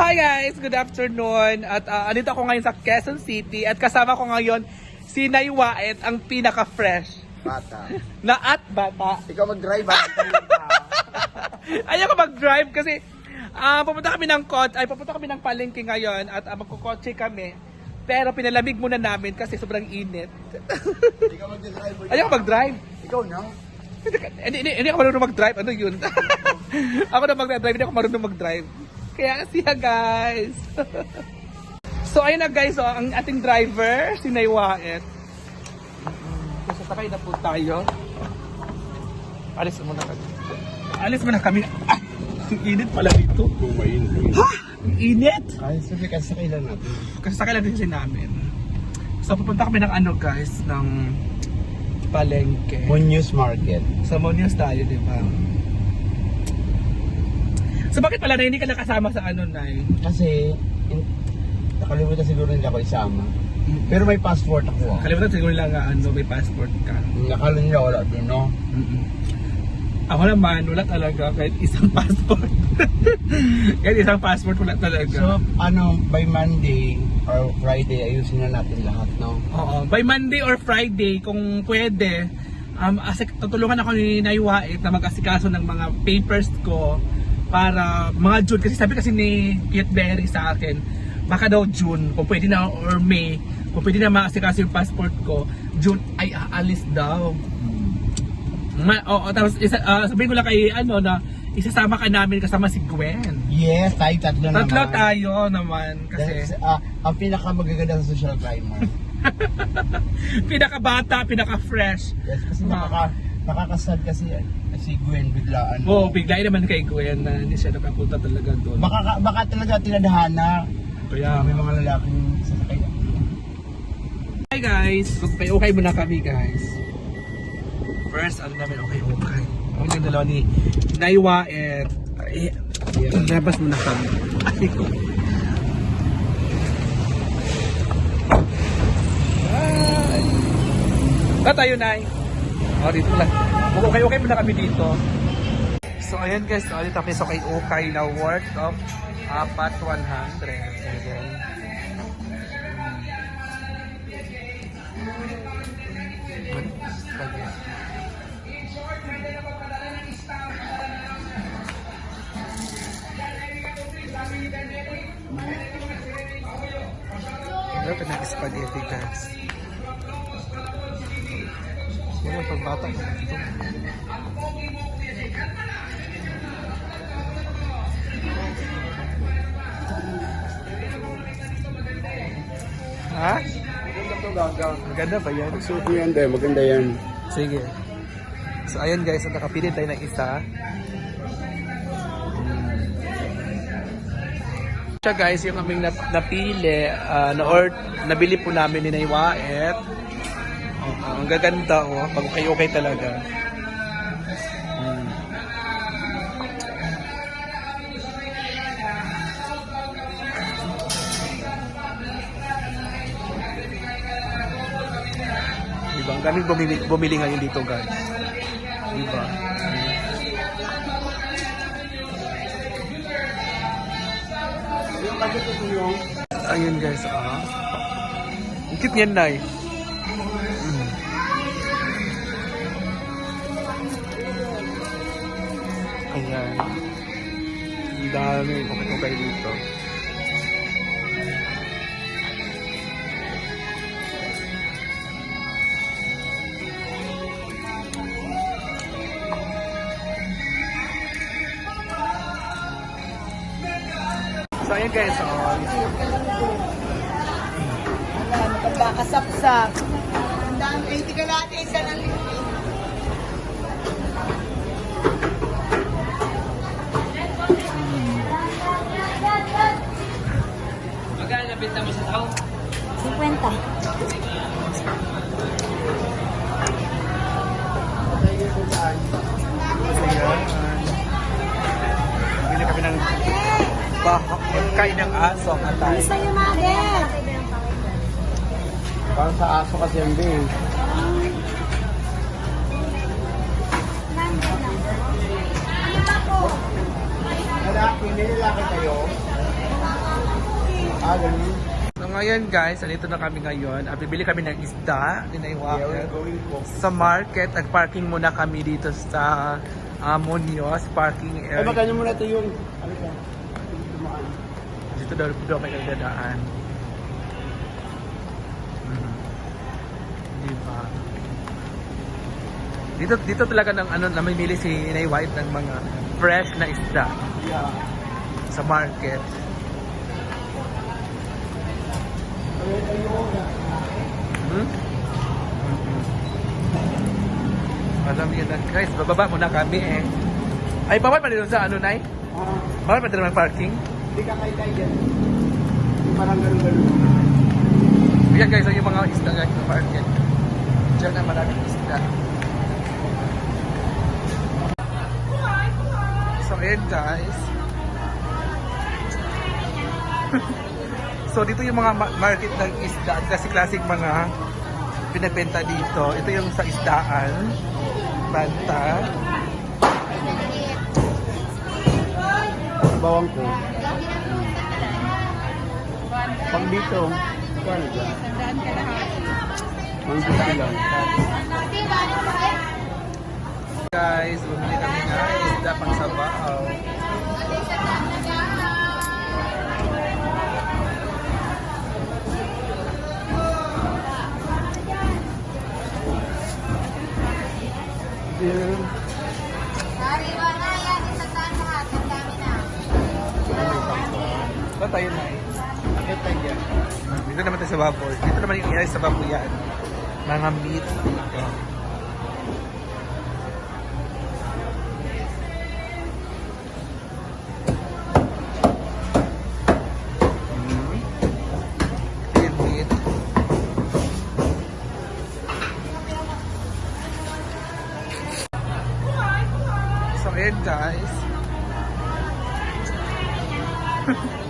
Hi guys! Good afternoon! At uh, andito ako ngayon sa Quezon City at kasama ko ngayon si Nay Waet, ang pinaka-fresh Bata. na at bata. Ikaw mag-drive ba? Ayaw ko mag-drive kasi ah, pupunta kami ng kot, ay pupunta kami ng palengke ngayon at uh, magkukotse kami. Pero pinalamig muna namin kasi sobrang init. Ikaw mag-drive. Ayaw ko mag-drive. Ikaw na. Hindi, hindi, hindi ako marunong mag-drive. Ano yun? ako na mag-drive, hindi ako marunong mag-drive. Kaya siya guys. so ayun na guys, oh, ang ating driver, si Naywaet. So sasakay na po tayo. Alis muna kami. Alis muna kami. Ah, ang init pala dito. Kumain. Ang init. Ay, sabi kasi kailan natin. Kasi sakay lang din kasi namin. So pupunta kami ng ano guys, ng palengke. Munyos Market. Sa Monios tayo, di ba? So bakit pala na hindi ka nakasama sa ano, Nay? Kasi, in, nakalimutan siguro nila ako isama. Pero may passport ako. ah. Kalimutan siguro lang nga ano, may passport ka. Nakala nila wala din, no? Mm-mm. Ako naman, wala talaga kahit isang passport. kahit isang passport, wala talaga. So, ano, by Monday or Friday, ayusin na natin lahat, no? Oo, by Monday or Friday, kung pwede, um, asik, tutulungan ako ni Naiwait na mag-asikaso ng mga papers ko para mga June, kasi sabi kasi ni Kate Berry sa akin, baka daw June, kung pwede na, or May, kung pwede na maasikaso yung passport ko, June ay aalis daw. Ma, oo, tapos isa, ah, sabihin ko lang kay ano na isasama ka namin kasama si Gwen. Yes, tayo tatlo naman. Tatlo tayo naman kasi ah, ang pinakamagaganda sa social climber. pinaka-bata, pinaka-fresh. Yes, kasi Ah. nakaka, nakakasad kasi eh, si Gwen biglaan. Oo, biglain naman kay Gwen na hindi siya nakapunta talaga doon. Baka, baka talaga tinadhana. Kaya, may mga lalaking sasakay. hi guys! Magpay-okay muna kami guys. First, ano namin okay-okay. Ang yung dalawa ni Naiwa at eh, labas muna kami. Ay ko. Ba tayo, Nay? O, dito lang. Mag-okay-okay muna kami dito. So, ayan guys. So, dito kami sa kay Okay na worth of apat 100. Ayan. Ano ito ng spaghetti guys? Ang pagbata. Ha? Maganda ba yan? So, yan tayo, maganda yan. Sige. So ayan guys, at nakapili tayo ng isa. Siya guys, yung aming nap- napili, ah, na or nabili po namin ni Naiwaet. Oh, ang gaganda oh, pag okay okay talaga. Hmm. Diba? Ang daming bumili, bumili ngayon dito guys. Diba? Ayun guys, ah. Ang cute niyan, Nay. Yan. Ang dami. Kukay-kukay dito. So ayun guys, oh. Alam, pagkakasapsap. Ang dami, 80 kalate, isa lang 50. Nagbenta mo sa tao? 50. Bili kami ng bahak, kain ng aso at tayo. Gusto yung mother. Parang sa aso kasi yung babe. Ano ba po? Ano, pinili lang kayo. Ah, ganun. So ngayon guys, andito na kami ngayon. Ah, bibili kami ng isda, Yeah, going po. Sa market, nag-parking muna kami dito sa uh, Munoz parking Ay, area. magkano muna ito yung... Ano. Dito daw daw may nagdadaan. Mhm. Di ba? Dito dito talaga ng ano namimili si Inay White ng mga fresh na isda Yeah. sa market. Hmm? Niyo na guys, bababa muna kami eh. Ay, bawal pa dito sa ano, Nay? Ah, Bawal pa ng parking? hindi ka kay kay dyan. Parang ganun-ganun. Ayan guys, yung mga isda guys sa market. Diyan ang maraming isda. So ayan guys. so dito yung mga ma- market ng isda. Classic-classic mga pinabenta dito. Ito yung sa isdaan. Banta. Bawang ko. Pag dito, paano dyan? Ang gusto lang. Guys, bumili kami na isda pang sabaw. Ba tayo na eh. Akit tayo dyan. Dito naman tayo sa baboy. Dito naman yung iayos sa baboy yan. Mga meat dito. So, ayan guys.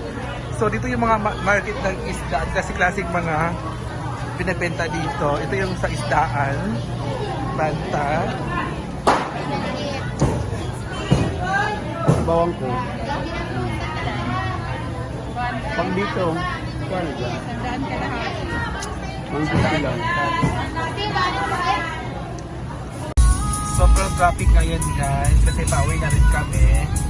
So dito yung mga ma- market ng isda, kasi classic mga pinabenta dito. Ito yung sa isdaan, banta. Bawang ko. Pag dito, gusto lang. Sobrang traffic ngayon guys kasi pauwi na rin kami.